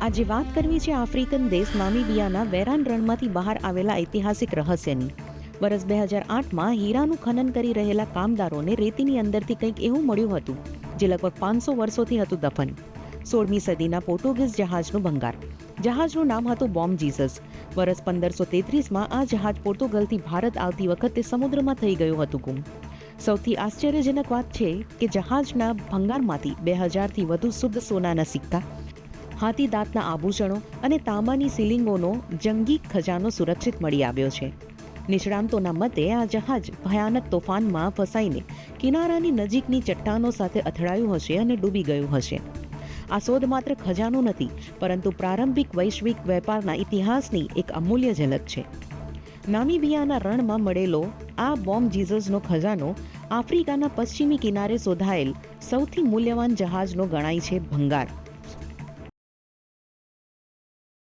આજે વાત કરવી છે આફ્રિકન દેશ નામીબિયાના વેરાન રણમાંથી બહાર આવેલા ઐતિહાસિક રહસ્યની. વર્ષ બે હજાર આઠમાં હીરાનું ખનન કરી રહેલા કામદારોને રેતીની અંદરથી કંઈક એવું મળ્યું હતું, જે લગભગ પાંચસો વર્ષોથી હતું દફન. સોળમી સદીના પોર્ટુગીઝ જહાજનું ભંગાર. જહાજનું નામ હતું બોમ્બ જીસસ. વર્ષ પંદરસો તેત્રીસમાં આ જહાજ પોર્ટુગલથી ભારત આવતી વખતે સમુદ્રમાં થઈ ગયું હતું ગુમ. સૌથી આશ્ચર્યજનક વાત છે કે જહાજના ભંગારમાંથી બે હજારથી વધુ શુદ્ધ સોનાના સિક્કા હાથી દાંતના આભૂષણો અને તાંબાની સિલિંગોનો જંગી ખજાનો સુરક્ષિત મળી આવ્યો છે. નિષ્ણાંતોના મતે આ જહાજ ભયાનક તોફાનમાં ફસાઈને કિનારાની નજીકની ચટ્ટાનો સાથે અથડાયું હશે અને ડૂબી ગયું હશે. આ શોધ માત્ર ખજાનો નથી, પરંતુ પ્રારંભિક વૈશ્વિક વેપારના ઇતિહાસની એક અમૂલ્ય ઝલક છે. નામીબિયાના રણમાં મળેલો આ બોમ્બ જીઝસનો ખજાનો આફ્રિકાના પશ્ચિમી કિનારે શોધાયેલ સૌથી મૂલ્યવાન જહાજનો ગણાય છે ભંગાર.